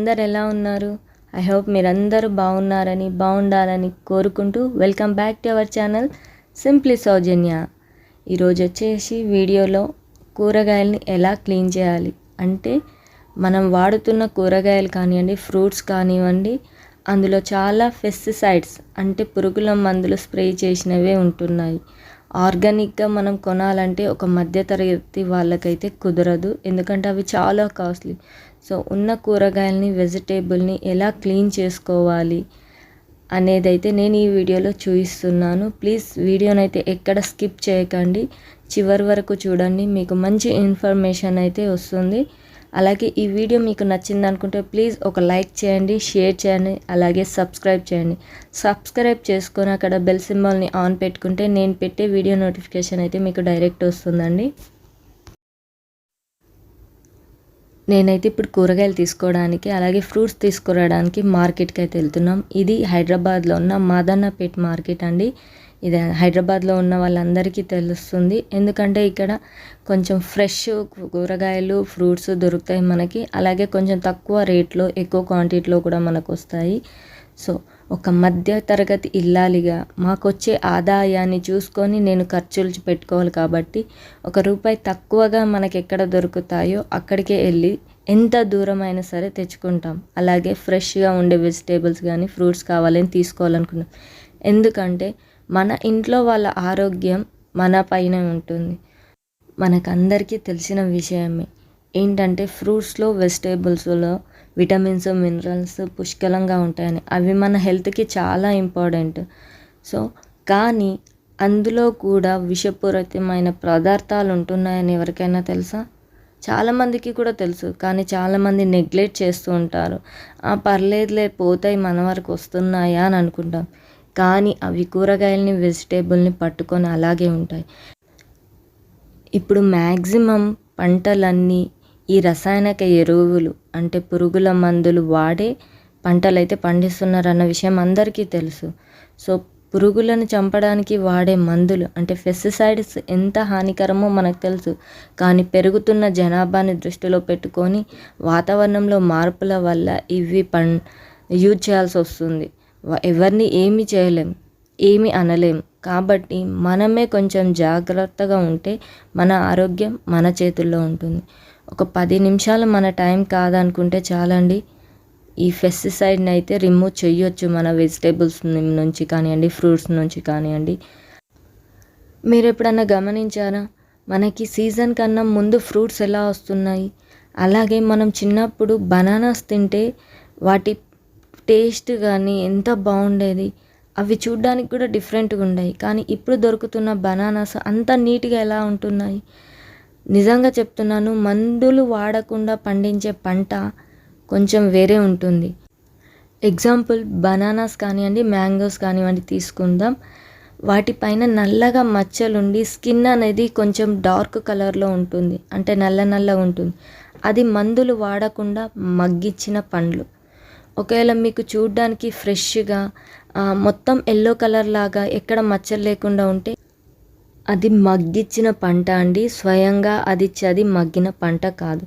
అందరు ఎలా ఉన్నారు? ఐ హోప్ మీరందరూ బాగున్నారని బాగుండాలని కోరుకుంటూ welcome back to our channel simply Soujanya ఈరోజు వచ్చేసి వీడియోలో కూరగాయలని ఎలా క్లీన్ చేయాలి? అంటే మనం వాడుతున్న కూరగాయలు కానివ్వండి ఫ్రూట్స్ కానివ్వండి అందులో చాలా పెస్టిసైడ్స్ అంటే పురుగుల మందులు స్ప్రే చేసినవే ఉంటున్నాయి. ఆర్గానిక్గా మనం కొనాలంటే ఒక మధ్యతరగతి వాళ్ళకైతే కుదరదు ఎందుకంటే అవి చాలా కాస్ట్లీ సో ఉన్న కూరగాయలని వెజిటేబుల్ని ఎలా క్లీన్ చేసుకోవాలి అనేదైతే నేను ఈ వీడియోలో చూపిస్తున్నాను. ప్లీజ్ వీడియోనైతే ఎక్కడ స్కిప్ చేయకండి. చివరి వరకు చూడండి. మీకు మంచి ఇన్ఫర్మేషన్ అయితే వస్తుంది. అలాగే ఈ వీడియో మీకు నచ్చింది అనుకుంటే ప్లీజ్ ఒక లైక్ చేయండి షేర్ చేయండి అలాగే సబ్స్క్రైబ్ చేయండి. సబ్స్క్రైబ్ చేసుకొని అక్కడ బెల్ సింబల్ని ఆన్ పెట్టుకుంటే నేను పెట్టే వీడియో నోటిఫికేషన్ అయితే మీకు డైరెక్ట్ వస్తుందండి. నేనైతే ఇప్పుడు కూరగాయలు తీసుకోవడానికి అలాగే ఫ్రూట్స్ తీసుకురావడానికి మార్కెట్కి అయితే వెళ్తున్నాం. ఇది హైదరాబాద్లో ఉన్న మాదన్నపేట్ మార్కెట్ అండి. ఇది హైదరాబాద్లో ఉన్న వాళ్ళందరికీ తెలుస్తుంది. ఎందుకంటే ఇక్కడ కొంచెం ఫ్రెష్ కూరగాయలు ఫ్రూట్స్ దొరుకుతాయి మనకి. అలాగే కొంచెం తక్కువ రేట్లో ఎక్కువ క్వాంటిటీలో కూడా మనకు వస్తాయి. సో ఒక మధ్య తరగతి ఇల్లాలిగా. మాకు వచ్చే ఆదాయాన్ని చూసుకొని నేను ఖర్చులు పెట్టుకోవాలి కాబట్టి ఒక రూపాయి తక్కువగా మనకి ఎక్కడ దొరుకుతాయో అక్కడికే వెళ్ళి ఎంత దూరమైనా సరే తెచ్చుకుంటాం. అలాగే ఫ్రెష్గా ఉండే వెజిటేబుల్స్ కానీ ఫ్రూట్స్ కావాలని తీసుకోవాలనుకున్నాం. ఎందుకంటే మన ఇంట్లో వాళ్ళ ఆరోగ్యం మన పైన ఉంటుంది. మనకందరికీ తెలిసిన విషయమే. ఏంటంటే ఫ్రూట్స్లో వెజిటేబుల్స్లో విటమిన్స్ మినరల్స్ పుష్కలంగా ఉంటాయని. అవి మన హెల్త్కి చాలా ఇంపార్టెంట్. సో కానీ అందులో కూడా విషపూరితమైన పదార్థాలు ఉంటున్నాయని ఎవరికైనా తెలుసా? చాలామందికి కూడా తెలుసు కానీ చాలామంది నెగ్లెక్ట్ చేస్తూ ఉంటారు. ఆ పర్లేదులే పోతాయి మన వరకు వస్తున్నాయా అని అనుకుంటాం. కానీ అవి కూరగాయలని వెజిటేబుల్ని పట్టుకొని అలాగే ఉంటాయి. ఇప్పుడు మ్యాక్సిమం పంటలన్నీ ఈ రసాయనిక ఎరువులు అంటే పురుగుల మందులు వాడే పంటలైతే పండిస్తున్నారన్న విషయం అందరికీ తెలుసు. సో పురుగులను చంపడానికి వాడే మందులు అంటే పెస్టిసైడ్స్ ఎంత హానికరమో మనకు తెలుసు. కానీ పెరుగుతున్న జనాభాని దృష్టిలో పెట్టుకొని వాతావరణంలో మార్పుల వల్ల ఇవి పం యూజ్ చేయాల్సి వస్తుంది. ఎవరిని ఏమి చేయలేం ఏమి అనలేం. కాబట్టి మనమే కొంచెం జాగ్రత్తగా ఉంటే మన ఆరోగ్యం మన చేతుల్లో ఉంటుంది. ఒక పది నిమిషాలు మన టైం కాదనుకుంటే చాలండి. ఈ పెస్టిసైడ్ని అయితే రిమూవ్ చేయొచ్చు మన వెజిటేబుల్స్ నుంచి కానివ్వండి ఫ్రూట్స్ నుంచి కానివ్వండి. మీరు ఎప్పుడన్నా గమనించారా? మనకి సీజన్ కన్నా ముందు ఫ్రూట్స్ ఎలా వస్తున్నాయి? అలాగే మనం చిన్నప్పుడు బనానాస్ తింటే వాటి టేస్ట్ కానీ ఎంత బాగుండేది? అవి చూడ్డానికి కూడా డిఫరెంట్గా ఉన్నాయి కానీ ఇప్పుడు దొరుకుతున్న బనానాస్ అంత నీట్గా ఎలా ఉంటున్నాయి? నిజంగా చెప్తున్నాను మందులు వాడకుండా పండించే పంట కొంచెం వేరే ఉంటుంది. ఎగ్జాంపుల్ బనానాస్ కానివ్వండి మ్యాంగోస్ కానివ్వండి తీసుకుందాం. వాటిపైన నల్లగా మచ్చలుండి స్కిన్ అనేది కొంచెం డార్క్ కలర్లో ఉంటుంది. అంటే నల్ల నల్లగా ఉంటుంది. అది మందులు వాడకుండా మగ్గిచ్చిన పండ్లు. ఒకవేళ మీకు చూడ్డానికి ఫ్రెష్గా మొత్తం ఎల్లో కలర్ లాగా ఎక్కడ మచ్చలు లేకుండా ఉంటే అది మగ్గిచ్చిన పంట అండి. స్వయంగా అది చది మగ్గిన పంట కాదు.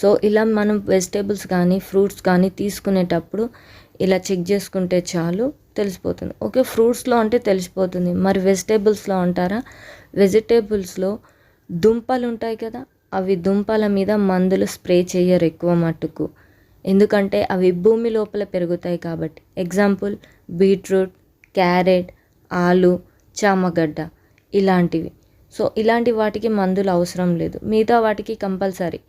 సో ఇలా మనం వెజిటేబుల్స్ కానీ ఫ్రూట్స్ కానీ తీసుకునేటప్పుడు ఇలా చెక్ చేసుకుంటే చాలు తెలిసిపోతుంది. ఓకే ఫ్రూట్స్లో అంటే తెలిసిపోతుంది. మరి వెజిటేబుల్స్లో అంటారా? వెజిటేబుల్స్లో దుంపలు ఉంటాయి కదా అవి దుంపల మీద మందులు స్ప్రే చేయరు ఎక్కువ మట్టుకు. ఎందుకంటే అవి భూమి లోపల పెరుగుతాయి కాబట్టి. ఎగ్జాంపుల్ బీట్రూట్ క్యారెట్ ఆలు చామగడ్డ. ఇలాంటివి. సో ఇలాంటి వాటికి మందులు అవసరం లేదు. మిగతా వాటికి కంపల్సరీ.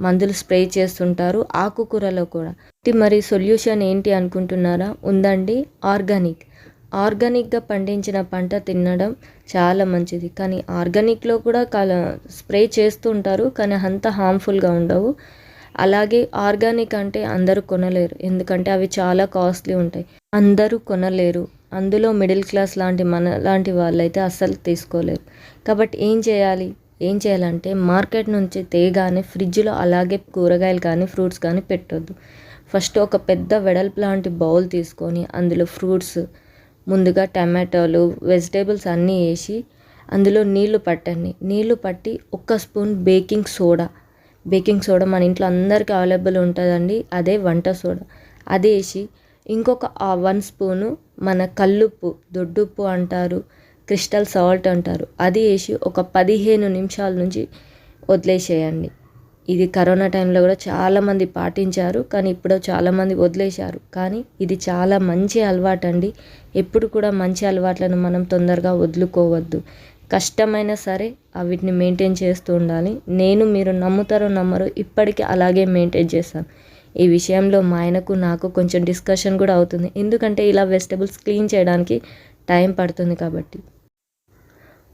మందులు స్ప్రే చేస్తుంటారు ఆకుకూరలో కూడా. మరి సొల్యూషన్ ఏంటి అనుకుంటున్నారా? ఉందండి ఆర్గానిక్. ఆర్గానిక్గా పండించిన పంట తినడం చాలా మంచిది. కానీ ఆర్గానిక్లో కూడా కల స్ప్రే చేస్తుంటారు కానీ అంత హార్మ్ఫుల్గా ఉండవు. అలాగే ఆర్గానిక్ అంటే అందరూ కొనలేరు. ఎందుకంటే అవి చాలా కాస్ట్లీ ఉంటాయి. అందరూ కొనలేరు. అందులో మిడిల్ క్లాస్ లాంటి మన లాంటి వాళ్ళైతే అస్సలు తీసుకోలేరు. కాబట్టి ఏం చేయాలి? ఏం చేయాలంటే మార్కెట్ నుంచి తేగానే ఫ్రిడ్జ్లో అలాగే కూరగాయలు కానీ ఫ్రూట్స్ కానీ పెట్టొద్దు. ఫస్ట్ ఒక పెద్ద వెడల్పు లాంటి బౌల్ తీసుకొని అందులో ఫ్రూట్స్ ముందుగా టమాటోలు వెజిటేబుల్స్ అన్నీ వేసి అందులో నీళ్ళు పట్టండి. నీళ్ళు పట్టి ఒక్క spoon baking soda. Baking soda మన ఇంట్లో అందరికీ అవైలబుల్ ఉంటుందండి. అదే వంట సోడా. అది వేసి ఇంకొక ఆ వన్ స్పూను మన కల్లుప్పు దొడ్డుప్పు అంటారు క్రిస్టల్ సాల్ట్ అంటారు. అది వేసి ఒక పదిహేను నిమిషాల నుంచి వదిలేసేయండి. ఇది కరోనా టైంలో కూడా చాలామంది పాటించారు కానీ ఇప్పుడు చాలామంది వదిలేశారు. కానీ ఇది చాలా మంచి అలవాటు అండి ఎప్పుడు కూడా మంచి అలవాట్లను మనం తొందరగా వదులుకోవద్దు. కష్టమైనా సరే వీటిని మెయింటైన్ చేస్తూ ఉండాలి. నేను మీరు నమ్ముతారో నమ్మరో ఇప్పటికీ అలాగే మెయింటైన్ చేస్తాను. ఈ విషయంలో మా ఆయనకు నాకు కొంచెం డిస్కషన్ కూడా అవుతుంది. ఎందుకంటే ఇలా వెజిటబుల్స్ క్లీన్ చేయడానికి టైం పడుతుంది కాబట్టి.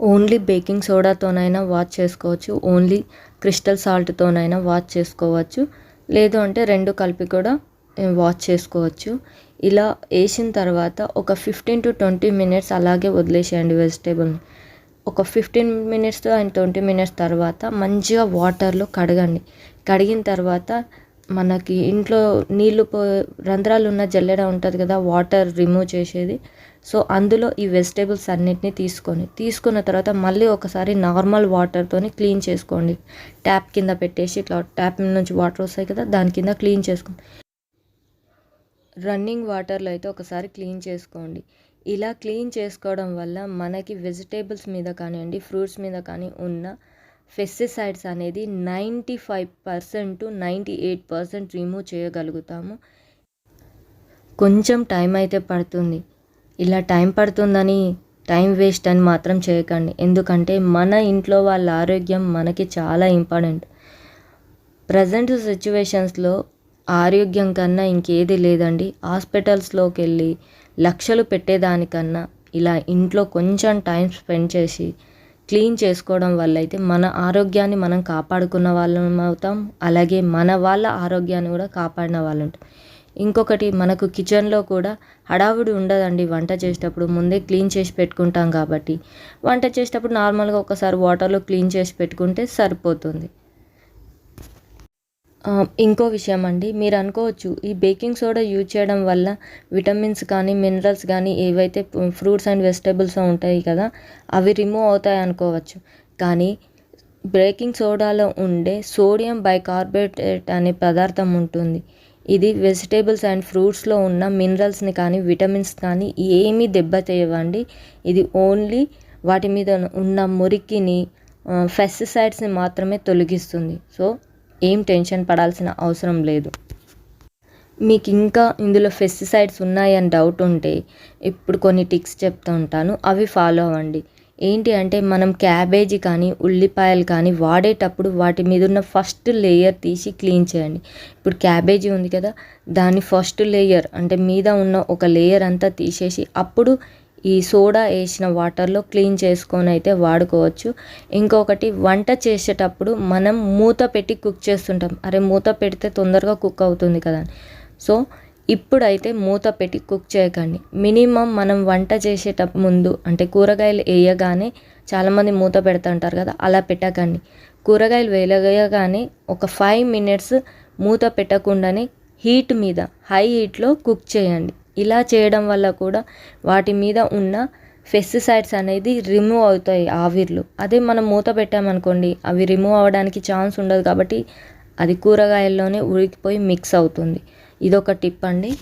ఓన్లీ బేకింగ్ సోడాతోనైనా వాష్ చేసుకోవచ్చు. ఓన్లీ క్రిస్టల్ సాల్ట్తోనైనా వాష్ చేసుకోవచ్చు. లేదు అంటే రెండు కలిపి కూడా వాష్ చేసుకోవచ్చు. ఇలా వేసిన తర్వాత ఒక ఫిఫ్టీన్ టు ట్వంటీ మినిట్స్ అలాగే వదిలేసేయండి వెజిటేబుల్ని ఒక fifteen minutes and twenty minutes తర్వాత మంచిగా వాటర్లో కడగండి. కడిగిన తర్వాత మనకి ఇంట్లో నీళ్ళు పో రంధ్రాలు ఉన్న జల్లెడ ఉంటుంది కదా వాటర్ రిమూవ్ చేసేది. సో అందులో ఈ వెజిటేబుల్స్ అన్నిటిని తీసుకొని తీసుకున్న తర్వాత మళ్ళీ ఒకసారి నార్మల్ వాటర్తోని క్లీన్ చేసుకోండి. ట్యాప్ కింద పెట్టేసి ఇట్లా ట్యాప్ నుంచి వాటర్ వస్తాయి కదా దాని కింద క్లీన్ చేసుకోండి. రన్నింగ్ వాటర్లో అయితే ఒకసారి క్లీన్ చేసుకోండి. ఇలా క్లీన్ చేసుకోవడం వల్ల మనకి వెజిటేబుల్స్ మీద కానివ్వండి ఫ్రూట్స్ మీద కానీ ఉన్న పెస్టిసైడ్స్ అనేది ninety five percent to ninety eight percent remove చేయగలుగుతాము. కొంచెం టైం అయితే పడుతుంది. ఇలా టైం పడుతుందని టైం వేస్ట్ అని మాత్రం చేయకండి. ఎందుకంటే మన ఇంట్లో వాళ్ళ ఆరోగ్యం మనకి చాలా ఇంపార్టెంట్. ప్రజెంట్ సిచ్యువేషన్స్లో ఆరోగ్యం కన్నా ఇంకేది లేదండి. హాస్పిటల్స్లోకి వెళ్ళి లక్షలు పెట్టేదానికన్నా ఇలా ఇంట్లో కొంచెం టైం స్పెండ్ చేసి క్లీన్ చేసుకోవడం వల్ల అయితే మన ఆరోగ్యాన్ని మనం కాపాడుకున్న వాళ్ళం అవుతాం. అలాగే మన వాళ్ళ ఆరోగ్యాన్ని కూడా కాపాడిన వాళ్ళు. ఉంటాం ఇంకొకటి మనకు కిచెన్లో కూడా హడావుడి ఉండదండి వంట చేసేటప్పుడు. ముందే క్లీన్ చేసి పెట్టుకుంటాం కాబట్టి. వంట చేసేటప్పుడు నార్మల్గా ఒకసారి వాటర్లో క్లీన్ చేసి పెట్టుకుంటే సరిపోతుంది. ఇంకో విషయం అండి మీరు అనుకోవచ్చు ఈ బేకింగ్ సోడా యూజ్ చేయడం వల్ల విటమిన్స్ కానీ మినరల్స్ కానీ ఏవైతే ఫ్రూట్స్ అండ్ వెజిటేబుల్స్ ఉంటాయి కదా అవి రిమూవ్ అవుతాయి అనుకోవచ్చు. కానీ బేకింగ్ సోడాలో ఉండే సోడియం బైకార్బోనేట్ అనే పదార్థం ఉంటుంది. ఇది వెజిటేబుల్స్ అండ్ ఫ్రూట్స్లో ఉన్న మినరల్స్ని కానీ విటమిన్స్ కానీ ఏమీ దెబ్బతీయవండి ఇది ఓన్లీ వాటి మీద ఉన్న మురికిని పెస్టిసైడ్స్ని మాత్రమే తొలగిస్తుంది. సో ఏం టెన్షన్ పడాల్సిన అవసరం లేదు. మీకు ఇంకా ఇందులో పెస్టిసైడ్స్ ఉన్నాయని డౌట్ ఉంటే ఇప్పుడు కొన్ని టిక్స్ చెప్తూ ఉంటాను. అవి ఫాలో అవ్వండి. ఏంటి అంటే మనం క్యాబేజీ కానీ ఉల్లిపాయలు కానీ వాడేటప్పుడు వాటి మీద ఉన్న ఫస్ట్ లేయర్ తీసి క్లీన్ చేయండి. ఇప్పుడు క్యాబేజీ ఉంది కదా దాని ఫస్ట్ లేయర్ అంటే మీద ఉన్న ఒక లేయర్ అంతా తీసేసి అప్పుడు ఈ సోడా వేసిన వాటర్లో క్లీన్ చేసుకొని అయితే వాడుకోవచ్చు. ఇంకొకటి వంట చేసేటప్పుడు మనం మూత పెట్టి కుక్ చేస్తుంటాం. అరే మూత పెడితే తొందరగా కుక్ అవుతుంది కదా సో ఇప్పుడైతే మూత పెట్టి కుక్ చేయకండి. మినిమం మనం వంట చేసేట ముందు అంటే కూరగాయలు వేయగానే చాలామంది మూత పెడుతుంటారు కదా అలా పెట్టకండి. కూరగాయలు వేయగానే ఒక ఫైవ్ మినిట్స్ మూత పెట్టకుండానే హీట్ మీద హై హీట్లో కుక్ చేయండి. ఇలా చేయడం వల్ల కూడా వాటి మీద ఉన్న పెస్టిసైడ్స్ అనేది రిమూవ్ అవుతాయి ఆవిర్లు. అదే మనం మూత పెట్టామనుకోండి అవి రిమూవ్ అవ్వడానికి ఛాన్స్ ఉండదు కాబట్టి అది కూరగాయల్లోనే ఉడికిపోయి మిక్స్ అవుతుంది. ఇదొక టిప్ అండి.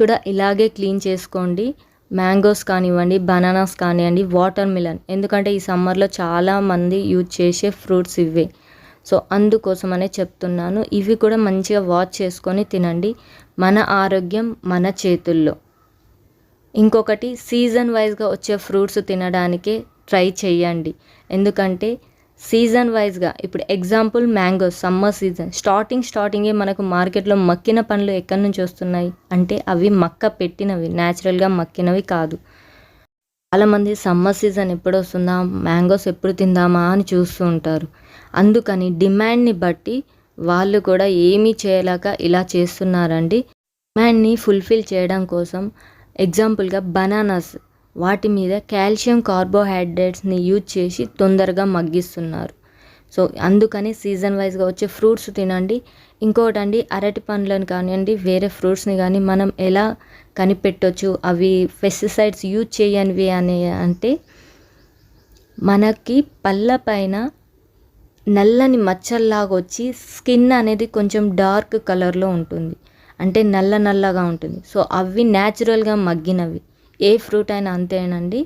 కూడా ఇలాగే క్లీన్ చేసుకోండి. మ్యాంగోస్ కానివ్వండి బనానాస్ కానివ్వండి వాటర్ మిలన్. ఎందుకంటే ఈ సమ్మర్లో చాలామంది యూజ్ చేసే ఫ్రూట్స్ ఇవే సో అందుకోసమనే చెప్తున్నాను. ఇవి కూడా మంచిగా వాష్ చేసుకొని తినండి. మన ఆరోగ్యం మన చేతుల్లో. ఇంకొకటి సీజన్ వైజ్గా వచ్చే ఫ్రూట్స్ తినడానికే ట్రై చేయండి ఎందుకంటే సీజన్ వైజ్గా ఇప్పుడు example mango summer season. Starting స్టార్టింగే మనకు మార్కెట్లో మక్కిన పండ్లు ఎక్కడి నుంచి వస్తున్నాయి? అంటే అవి మక్క పెట్టినవి న్యాచురల్గా మక్కినవి కాదు. చాలామంది సమ్మర్ సీజన్ ఎప్పుడు వస్తుందా మ్యాంగోస్ ఎప్పుడు తిందామా అని చూస్తూ ఉంటారు. అందుకని డిమాండ్ని బట్టి వాళ్ళు కూడా ఏమీ చేయలేక ఇలా చేస్తున్నారండి. డిమాండ్ని ఫుల్ఫిల్ చేయడం కోసం ఎగ్జాంపుల్గా బనానాస్ వాటి మీద కాల్షియం కార్బోహైడ్రేట్స్ని యూజ్ చేసి తొందరగా మగ్గిస్తున్నారు. సో అందుకని సీజన్ వైజ్గా వచ్చే ఫ్రూట్స్ తినండి. ఇంకోటి అండి అరటి పండ్లను కానివ్వండి వేరే ఫ్రూట్స్ని కానీ మనం ఎలా కనిపెట్టవచ్చు అవి పెస్టిసైడ్స్ యూజ్ చేయనివి అని అంటే మనకి పళ్ళ పైన నల్లని మచ్చల్లాగా వచ్చి స్కిన్ అనేది కొంచెం డార్క్ కలర్లో ఉంటుంది. అంటే నల్ల నల్లగా ఉంటుంది. సో అవి న్యాచురల్గా మగ్గినవి. ఏ ఫ్రూట్ అయినా అంతేనండి.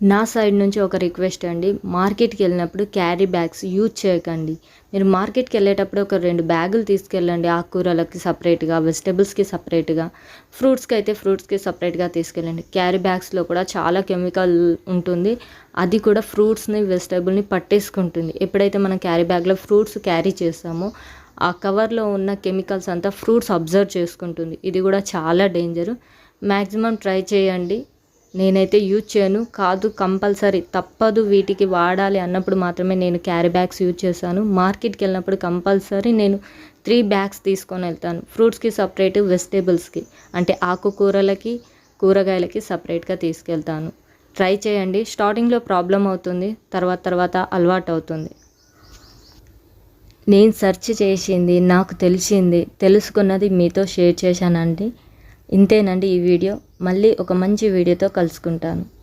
నా సైడ్ నుంచి ఒక రిక్వెస్ట్ అండి. మార్కెట్కి వెళ్ళినప్పుడు క్యారీ బ్యాగ్స్ యూజ్ చేయకండి. మీరు మార్కెట్కి వెళ్ళేటప్పుడు ఒక రెండు బ్యాగులు తీసుకెళ్ళండి. ఆకుకూరలకి సపరేట్గా వెజిటేబుల్స్కి సపరేట్గా ఫ్రూట్స్కి అయితే ఫ్రూట్స్కి సపరేట్గా తీసుకెళ్ళండి. క్యారీ బ్యాగ్స్లో కూడా చాలా కెమికల్ ఉంటుంది. అది కూడా ఫ్రూట్స్ని వెజిటేబుల్ని పట్టేసుకుంటుంది. ఎప్పుడైతే మనం క్యారీ బ్యాగ్లో ఫ్రూట్స్ క్యారీ చేస్తామో ఆ కవర్లో ఉన్న కెమికల్స్ అంతా ఫ్రూట్స్ అబ్జర్వ్ చేసుకుంటుంది. ఇది కూడా చాలా డేంజర్. మ్యాక్సిమం ట్రై చేయండి. నేనైతే యూజ్ చేయను. కాదు కంపల్సరీ. తప్పదు వీటికి వాడాలి అన్నప్పుడు మాత్రమే నేను క్యారీ బ్యాగ్స్ యూజ్ చేశాను. మార్కెట్కి వెళ్ళినప్పుడు కంపల్సరీ నేను త్రీ బ్యాగ్స్ తీసుకొని వెళ్తాను. ఫ్రూట్స్కి సపరేట్ వెజిటేబుల్స్కి. అంటే ఆకుకూరలకి కూరగాయలకి సపరేట్గా తీసుకెళ్తాను. ట్రై చేయండి. స్టార్టింగ్లో ప్రాబ్లం అవుతుంది. తర్వాత తర్వాత అలవాటు అవుతుంది. నేను సెర్చ్ చేసింది నాకు తెలిసింది తెలుసుకున్నది మీతో షేర్ చేశానండి. ఇంతేనండి ఈ వీడియో. మళ్ళీ ఒక మంచి వీడియోతో కలుసుకుంటాను.